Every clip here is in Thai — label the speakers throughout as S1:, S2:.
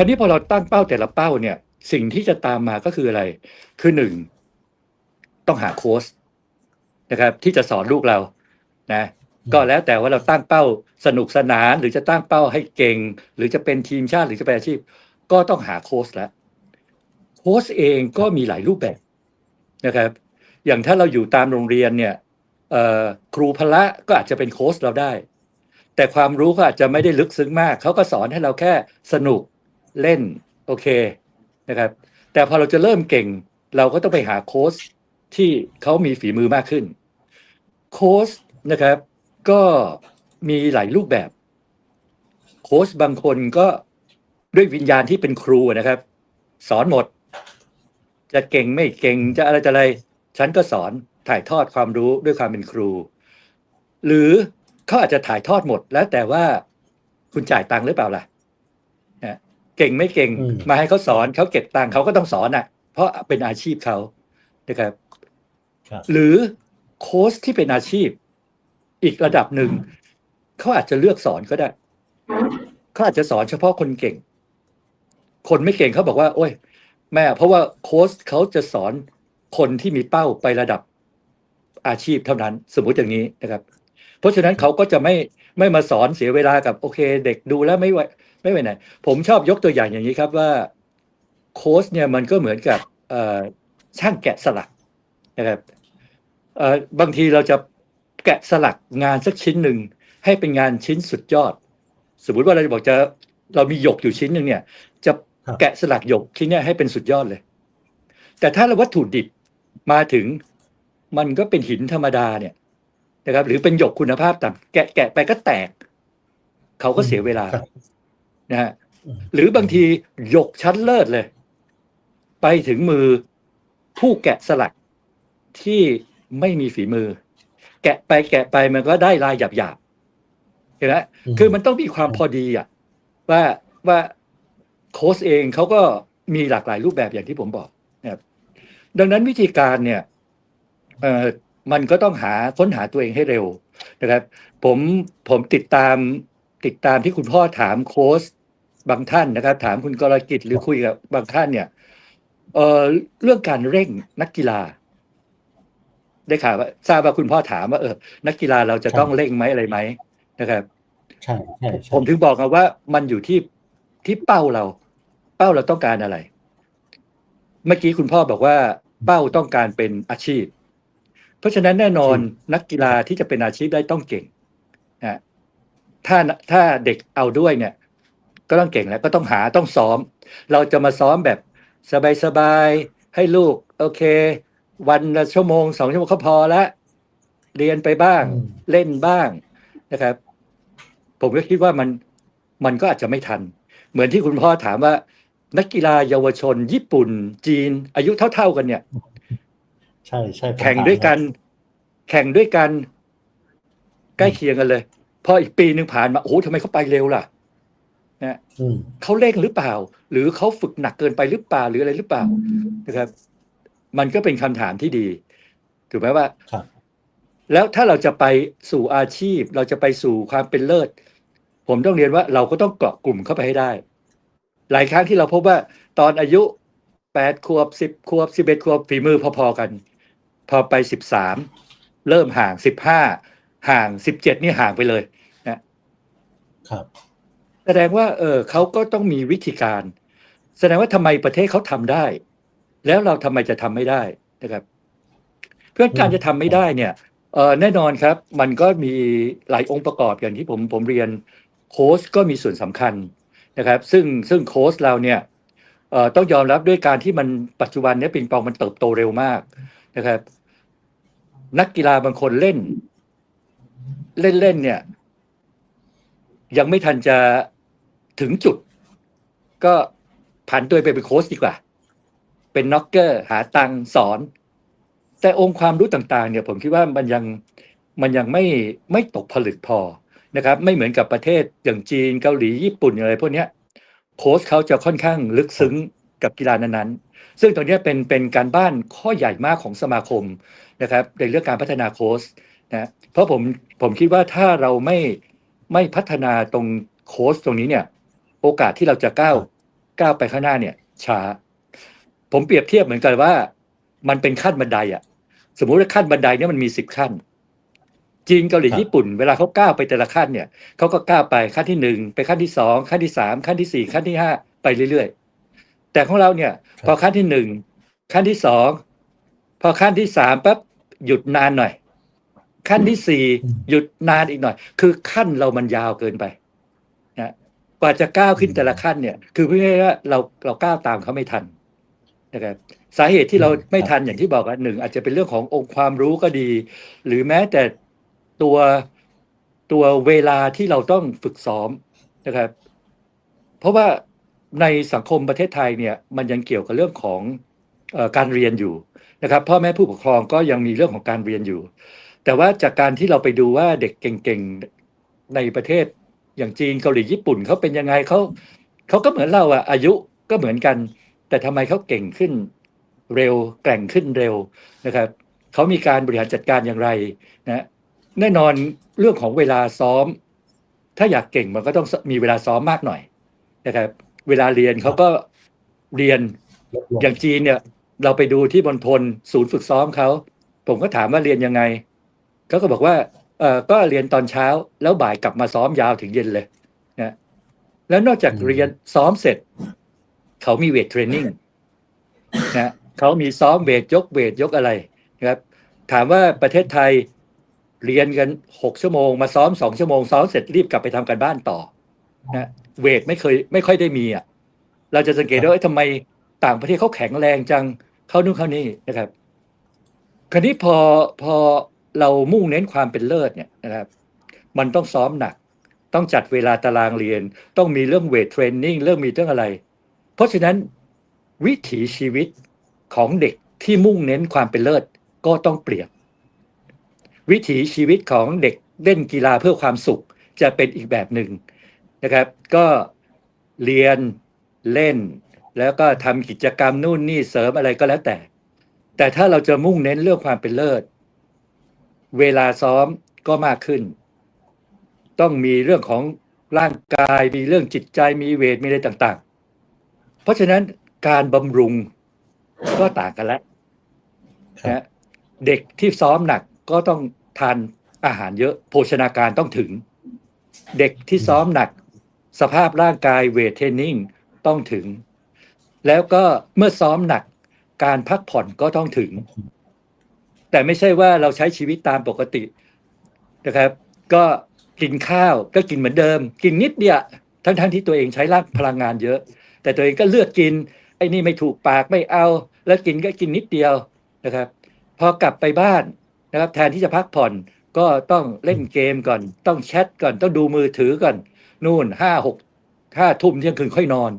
S1: ราวนี้พอเราตั้งเป้าแต่ละเป้าเนี่ย สิ่งที่จะตามมาก็คืออะไร คือหนึ่งต้องหาโค้ชนะครับ ที่จะสอนลูกเรานะก็แล้วแต่ว่าเราตั้งเป้าสนุกสนานหรือจะตั้งเป้าให้เก่ง หรือจะเป็นทีมชาติหรือจะเป็นอาชีพ ก็ต้องหาโค้ชแล้วโค้ชเองก็มีหลายรูปแบบนะครับ อย่างถ้าเราอยู่ตามโรงเรียนเนี่ยครูพละก็อาจจะเป็นโค้ชเราได้ แต่ความรู้ก็อาจจะไม่ได้ลึกซึ้งมาก เขาก็สอนให้เราแค่สนุก เล่นโอเคนะครับ แต่พอเราจะเริ่มเก่ง เราก็ต้องไปหาโค้ชที่เขามีฝีมือมากขึ้น โค้ชนะครับ ก็มีหลายรูปแบบ โค้ชบางคนก็ด้วยวิญญาณที่เป็นครูนะครับ สอนหมด จะเก่งไม่เก่งจะอะไรจะอะไร ฉันก็สอนถ่ายทอดความรู้ด้วยความเป็นครู หรือเขาอาจจะถ่ายทอดหมดแล้วแต่ว่าคุณจ่ายตังค์หรือเปล่าล่ะ เก่งไม่เก่ง
S2: อืม
S1: มาให้เขาสอนเขาเก็บตังค์เขาก็ต้องสอนอะ เพราะเป็นอาชีพเขานะครับ
S2: ครับ
S1: หรือโค้ชที่เป็นอาชีพ อีกระดับหนึ่งเขาอาจจะเลือกสอนก็ได้เขาอาจจะสอนเฉพาะคนเก่ง คนไม่เก่งเขาบอกว่า โอ้ย แม่ เพราะว่าโค้ชเขาจะสอนคนที่มีเป้าไประดับอาชีพเท่านั้น สมมุติอย่างนี้นะครับ เพราะฉะนั้นเขาก็จะไม่ ไม่มาสอนเสียเวลากับโอเค เด็กดูแล้วไม่ไหวไม่ไหวไหน ผมชอบยกตัวอย่างอย่างนี้ครับว่าโค้ชเนี่ยมันก็เหมือนกับเอ่อช่างแกะสลักนะครับเอ่อบางทีเราจะแกะสลักงานสักชิ้นหนึ่งให้เป็นงานชิ้นสุดยอด สมมุติว่าเราจะบอกจะเรามีหยกอยู่ชิ้นหนึ่งเนี่ย จะ
S2: ครับ
S1: แกะสลักหยกชิ้นเนี้ยให้เป็นสุดยอดเลย แต่ถ้าเราวัตถุดิบมาถึงมันก็เป็นหินธรรมดาเนี่ย นะครับ หรือเป็นหยกคุณภาพต่ำแกะแกะไปก็แตก เขาก็เสียเวลา
S2: ครับ
S1: นะฮะ
S2: อืม
S1: หรือบางทีหยกชั้นเลิศเลย ไปถึงมือผู้แกะสลักที่ไม่มีฝีมือ แกะไปแกะไปมันก็ได้ลายหยาบๆเห็นไหม
S2: อืม
S1: คือมันต้องมีความพอดีอะว่าว่าโค้ชเองเขาก็มีหลากหลายรูปแบบอย่างที่ผมบอกนะครับดังนั้นวิธีการเนี่ยเอ่อ มันก็ต้องหาค้นหาตัวเองให้เร็วนะครับ ผมผมติดตามติดตามที่คุณพ่อถามโค้ชบางท่านนะครับ ถามคุณกรกิจหรือคุยกับบางท่านเนี่ยเอ่อเรื่องการเร่งนักกีฬา ได้ข่าวว่าทราบว่าคุณพ่อถามว่าเออนักกีฬาเราจะต้องเร่งไหมอะไรไหมนะครับ
S2: ใช่ใช่ใช่
S1: ผมถึงบอกกันว่ามันอยู่ที่ที่เป้าเรา เป้าเราต้องการอะไร เมื่อกี้คุณพ่อบอกว่า เป้าต้องการเป็นอาชีพ เพราะฉะนั้นแน่นอนนักกีฬาที่จะเป็นอาชีพได้ต้องเก่งนะถ้าถ้าเด็กเอาด้วยเนี่ย ก็ต้องเก่งแล้วก็ต้องหาต้องซ้อม เราจะมาซ้อมแบบสบายๆให้ลูก โอเค วันละชั่วโมงสองชั่วโมงก็พอละเรียนไปบ้าง
S2: อืม
S1: เล่นบ้างนะครับ ผมก็คิดว่ามันมันก็อาจจะไม่ทัน เหมือนที่คุณพ่อถามว่า นักกีฬาเยาวชน ญี่ปุ่น จีน อายุเท่า ๆกันเนี่ย
S2: ใช่ใช่ผม
S1: แข่งด้วยกัน แข่งด้วยกัน ใกล้เคียงกันเลย พออีกปีหนึ่งผ่านมาโอ้โหทำไมเขาไปเร็วล่ะนะ
S2: อืม
S1: เขาเร่งหรือเปล่า หรือเขาฝึกหนักเกินไปหรือเปล่าหรืออะไรหรือเปล่านะครับ มันก็เป็นคำถามที่ดี ถูกไหมว่า
S2: ครับ
S1: แล้วถ้าเราจะไปสู่อาชีพ เราจะไปสู่ความเป็นเลิศ ผมต้องเรียนว่าเราก็ต้องเกาะกลุ่มเข้าไปให้ได้ หลายครั้งที่เราพบว่า ตอนอายุแปดขวบสิบขวบสิบเอ็ดขวบฝีมือพอๆกัน พอไปสิบสามเริ่มห่างสิบห้าห่างสิบเจ็ดนี่ห่างไปเลย
S2: ครับ
S1: แสดงว่า เออเขาก็ต้องมีวิธีการ แสดงว่าทำไมประเทศเขาทำได้ แล้วเราทำไมจะทำไม่ได้นะครับ เพื่อการจะทำไม่ได้เนี่ยเออแน่นอนครับ มันก็มีหลายองค์ประกอบอย่างที่ผมผมเรียนโค้ชก็มีส่วนสำคัญนะครับ ซึ่งซึ่งโค้ชเราเนี่ยเอ่อต้องยอมรับด้วยการที่มันปัจจุบันเนี้ปิงปองมันเติบโตเร็วมากนะครับ นักกีฬาบางคนเล่น เล่นเล่นเนี่ย ยังไม่ทันจะถึงจุด ก็ผันตัวไปเป็นโค้ชดีกว่า เป็นน็อกเกอร์ หาตังสอน แต่องค์ความรู้ต่าง ๆ เนี่ย ผมคิดว่ามันยังมันยังไม่ไม่ตกผลึกพอนะครับ ไม่เหมือนกับประเทศอย่างจีนเกาหลีญี่ปุ่นอะไรพวกนี้โค้ชเขาจะค่อนข้างลึกซึ้งกับกีฬานั้นๆ ซึ่งตรงเนี้ยเป็นเป็นการบ้านข้อใหญ่มากของสมาคมนะครับในเรื่องการพัฒนาโค้ชนะเพราะผมผมคิดว่าถ้าเราไม่ไม่พัฒนาตรงโค้ชตรงนี้เนี่ยโอกาสที่เราจะก้าวก้าวไปข้างหน้าเนี่ยช้า ผมเปรียบเทียบเหมือนกันว่า มันเป็นขั้นบันไดอะสมมุติว่าขั้นบันไดเนี่ยมันมีสิบขั้น จีนเกาหลี
S2: ครับ
S1: ญี่ปุ่นเวลาเขาก้าวไปแต่ละขั้นเนี่ยเขาก็ก้าวไปขั้นที่หนึ่งไปขั้นที่สองขั้นที่สามขั้นที่สี่ขั้นที่ห้าไปเรื่อยๆ แต่ของเราเนี่ย พอขั้นที่หนึ่งขั้นที่สองพอขั้นที่สามปั๊บหยุดนานหน่อย ขั้นที่สี่หยุดนานอีกหน่อย คือขั้นเรามันยาวเกินไปนะกว่าจะก้าวขึ้นแต่ละขั้นเนี่ย คือเพื่อว่าเราเราก้าวตามเขาไม่ทันนะครับสาเหตุที่เราไม่ทันอย่างที่บอกว่าหนึ่งอาจจะเป็นเรื่องขององค์ความรู้ก็ดี หรือแม้แต่ตัวตัวเวลาที่เราต้องฝึกซ้อมนะครับ เพราะว่า ในสังคมประเทศไทยเนี่ยมันยังเกี่ยวกับเรื่องของอการเรียนอยู่นะครับพ่อแม่ผู้ปกครองก็ยังมีเรื่องของการเรียนอยู่ แต่ว่าจากการที่เราไปดูว่าเด็กเก่งๆในประเทศอย่างจีนเกาหลีญี่ปุ่นเขาเป็นยังไงเขาเขาก็เหมือนเราอะอายุก็เหมือนกัน แต่ทำไมเขาเก่งขึ้นเร็วแกร่งขึ้นเร็วนะครับเขามีการบริหารจัดการอย่างไรนะแน่นอนเรื่องของเวลาซ้อม ถ้าอยากเก่งมันก็ต้องมีเวลาซ้อมมากหน่อยนะครับ เวลาเรียนเขาก็เรียน
S2: ลดลง
S1: อย่างจีนเนี่ย เราไปดูที่บนทนศูนย์ฝึกซ้อมเขาผมก็ถามว่าเรียนยังไงเขาก็บอกว่าเออก็เรียนตอนเช้า แล้วบ่ายกลับมาซ้อมยาวถึงเย็นเลยนะแล้วนอกจากเรียนซ้อมเสร็จ เขามีเวทเทรนนิ่งนะเขามีซ้อมเวทยกเวทยกอะไรนะครับ ถามว่าประเทศไทยเรียนกันหกชั่วโมง มาซ้อมสองชั่วโมงซ้อมเสร็จรีบกลับไปทำการบ้านต่อนะ เวทไม่เคยไม่ค่อยได้มีอะเราจะสังเกตได้ว่าเอ้ยทำไมต่างประเทศเขาแข็งแรงจังเข้านู่นเข้านี่นะครับ คราวนี้พอพอเรามุ่งเน้นความเป็นเลิศเนี่ยนะครับ มันต้องซ้อมหนัก ต้องจัดเวลาตารางเรียน ต้องมีเรื่องเวทเทรนนิ่งเรื่องมีเรื่องอะไร เพราะฉะนั้นวิถีชีวิตของเด็กที่มุ่งเน้นความเป็นเลิศก็ต้องเปลี่ยนวิถีชีวิตของเด็กเล่นกีฬาเพื่อความสุขจะเป็นอีกแบบหนึ่ง นะครับ ก็เรียนเล่น แล้วก็ทำกิจกรรมนู่นนี่เสริมอะไรก็แล้วแต่ แต่ถ้าเราจะมุ่งเน้นเรื่องความเป็นเลิศ เวลาซ้อมก็มากขึ้น ต้องมีเรื่องของร่างกายมีเรื่องจิตใจมีเวทมีอะไรต่าง ๆ เพราะฉะนั้นการบำรุงก็ต่างกันแล้วนะเด็กที่ซ้อมหนักก็ต้องทานอาหารเยอะ โภชนาการต้องถึง เด็กที่ซ้อมหนัก สภาพร่างกายเวทเทรนนิ่งต้องถึง แล้วก็เมื่อซ้อมหนักการพักผ่อนก็ต้องถึง แต่ไม่ใช่ว่าเราใช้ชีวิตตามปกตินะครับ ก็กินข้าวก็กินเหมือนเดิม กินนิดเดียวทั้งๆที่ตัวเองใช้ร่างพลังงานเยอะ แต่ตัวเองก็เลือกกินไอ้นี่ไม่ถูกปากไม่เอา แล้วกินก็กินนิดเดียวนะครับ พอกลับไปบ้านนะครับ แทนที่จะพักผ่อนก็ต้องเล่นเกมก่อน ต้องแชทก่อนต้องดูมือถือก่อน นู่นห้าหกห้าทุ่มเที่ยงคืนค่อยนอน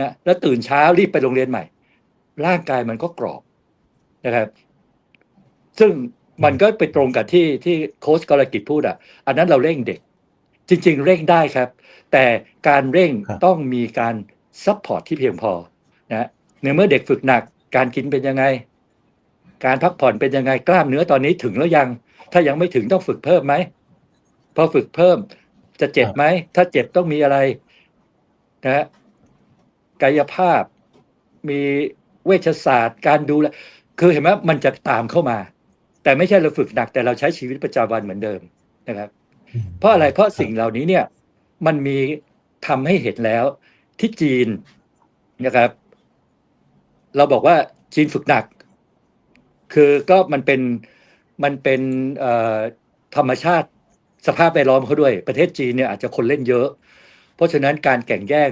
S1: นะแล้วตื่นเช้ารีบไปโรงเรียนใหม่ ร่างกายมันก็กรอบนะครับ ซึ่งมันก็ไปตรงกับที่ที่โค้ชกรกิจพูดอะ อันนั้นเราเร่งเด็ก จริง ๆ เร่งได้ครับ แต่การเร่ง
S2: ครับ
S1: ต้องมีการซัพพอร์ตที่เพียงพอนะในเมื่อเด็กฝึกหนักการกินเป็นยังไง การพักผ่อนเป็นยังไงกล้ามเนื้อตอนนี้ถึงแล้วยัง ถ้ายังไม่ถึงต้องฝึกเพิ่มไหมพอฝึกเพิ่ม จะเจ็บไหม ถ้าเจ็บต้องมีอะไรนะฮะกายภาพมีเวชศาสตร์ การดูแลคือเห็นไหมมันจะตามเข้ามา แต่ไม่ใช่เราฝึกหนัก แต่เราใช้ชีวิตประจำวันเหมือนเดิมนะครับ
S2: อืม
S1: เพราะอะไรเพราะสิ่งเหล่านี้เนี่ย มันมีทำให้เห็นแล้วที่จีนนะครับ เราบอกว่าจีนฝึกหนัก คือก็มันเป็นมันเป็นเอ่อธรรมชาติ สภาพแวดล้อมเขาด้วยประเทศจีนเนี่ยอาจจะคนเล่นเยอะ เพราะฉะนั้นการแข่งแย่ง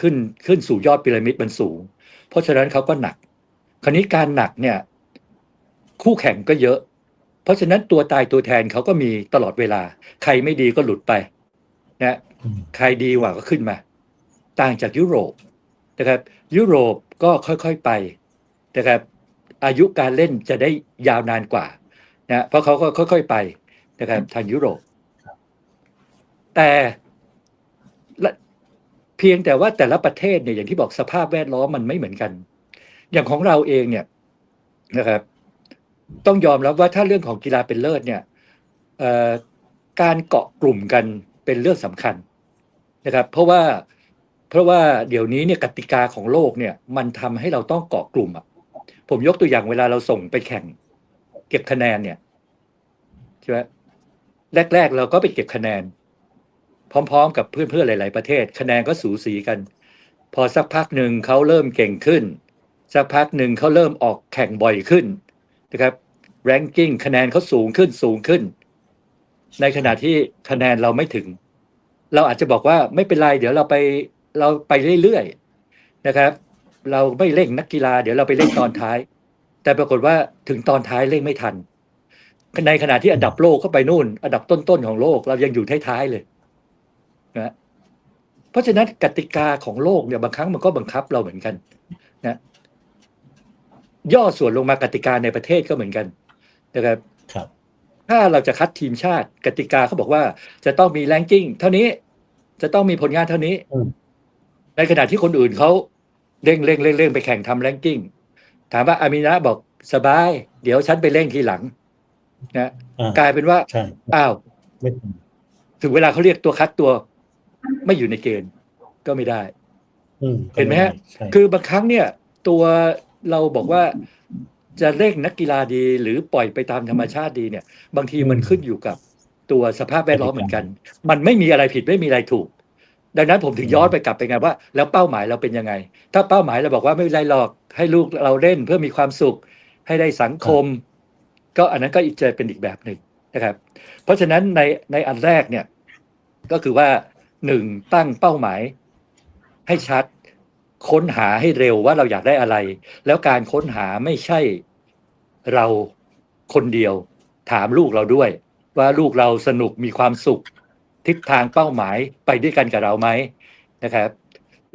S1: ขึ้นขึ้นสู่ยอดพีระมิดมันสูง เพราะฉะนั้นเขาก็หนัก คราวนี้การหนักเนี่ยคู่แข่งก็เยอะ เพราะฉะนั้นตัวตายตัวแทนเขาก็มีตลอดเวลา ใครไม่ดีก็หลุดไปนะใครดีกว่าก็ขึ้นมา ต่างจากยุโรปนะครับ ยุโรปก็ค่อยๆไปนะครับ อายุการเล่นจะได้ยาวนานกว่านะเพราะเขาก็ค่อย ๆไปนะครับทางยุโรป แต่เพียงแต่ว่าแต่ละประเทศเนี่ยอย่างที่บอกสภาพแวดล้อมมันไม่เหมือนกัน อย่างของเราเองเนี่ยนะครับ ต้องยอมรับว่าถ้าเรื่องของกีฬาเป็นเลิศเนี่ยการเกาะกลุ่มกันเป็นเรื่องสำคัญนะครับ เพราะว่าเพราะว่าเดี๋ยวนี้เนี่ยกติกาของโลกเนี่ยมันทำให้เราต้องเกาะกลุ่มอะผมยกตัวอย่างเวลาเราส่งไปแข่ง เก็บคะแนนเนี่ยใช่ไหมแรก ๆ เราก็ไปเก็บคะแนน พร้อมๆ กับเพื่อนๆหลาย ๆประเทศ คะแนนก็สูสีกัน พอสักพักหนึ่งเขาเริ่มเก่งขึ้น สักพักหนึ่งเขาเริ่มออกแข่งบ่อยขึ้นนะครับแรงกิ้งคะแนนเขาสูงขึ้นสูงขึ้น ในขณะที่คะแนนเราไม่ถึง เราอาจจะบอกว่าไม่เป็นไร เดี๋ยวเราไปเราไปเรื่อยๆนะครับ เราไม่เร่งนักกีฬา เดี๋ยวเราไปเร่งตอนท้าย แต่ปรากฏว่าถึงตอนท้ายเร่งไม่ทัน ในขณะที่อันดับโลกก็ไปนู่น อันดับต้นๆของโลก เรายังอยู่ท้ายๆเลย นะเพราะฉะนั้นกติกาของโลกเนี่ยบางครั้งมันก็บังคับเราเหมือนกันนะย่อส่วนลงมากติกาในประเทศก็เหมือนกันนะครับ
S2: ครับ
S1: ถ้าเราจะคัดทีมชาติกติกาเขาบอกว่า จะต้องมีแรงกิ้งเท่านี้จะต้องมีผลงานเท่านี้
S2: อืม
S1: ในขณะที่คนอื่นเขาเร่งเร่งเร่งเร่งไปแข่งทำแรงกิ้งถามว่าอามินะบอกสบาย เดี๋ยวฉันไปเร่งทีหลังนะ
S2: อ่าก
S1: ลายเป็นว่า
S2: ใช่
S1: อ้าว
S2: ไม่ทัน
S1: ถึงเวลาเขาเรียกตัวคัดตัว ไม่อยู่ในเกณฑ์ก็ไม่ได้
S2: อืม
S1: เห็นไหมฮะ
S2: ใช่
S1: คือบางครั้งเนี่ย ตัวเราบอกว่าจะเร่งนักกีฬาดี หรือปล่อยไปตามธรรมชาติดีเนี่ย บางทีมันขึ้นอยู่กับตัวสภาพแวดล้อมเหมือนกัน มันไม่มีอะไรผิดไม่มีอะไรถูก ดังนั้นผมถึงย้อนไปกลับไปไงว่า แล้วเป้าหมายเราเป็นยังไง ถ้าเป้าหมายเราบอกว่าไม่เป็นไรหรอกให้ลูกเราเล่นเพื่อมีความสุข ให้ได้สังคม ก็อันนั้นก็อีกจะเป็นอีกแบบหนึ่งนะครับ เพราะฉะนั้นในในอันแรกเนี่ย ก็คือว่า หนึ่งตั้งเป้าหมาย ให้ชัด ค้นหาให้เร็วว่าเราอยากได้อะไร แล้วการค้นหาไม่ใช่เราคนเดียว ถามลูกเราด้วย ว่าลูกเราสนุกมีความสุข ทิศทางเป้าหมายไปด้วยกันกับเราไหมนะครับ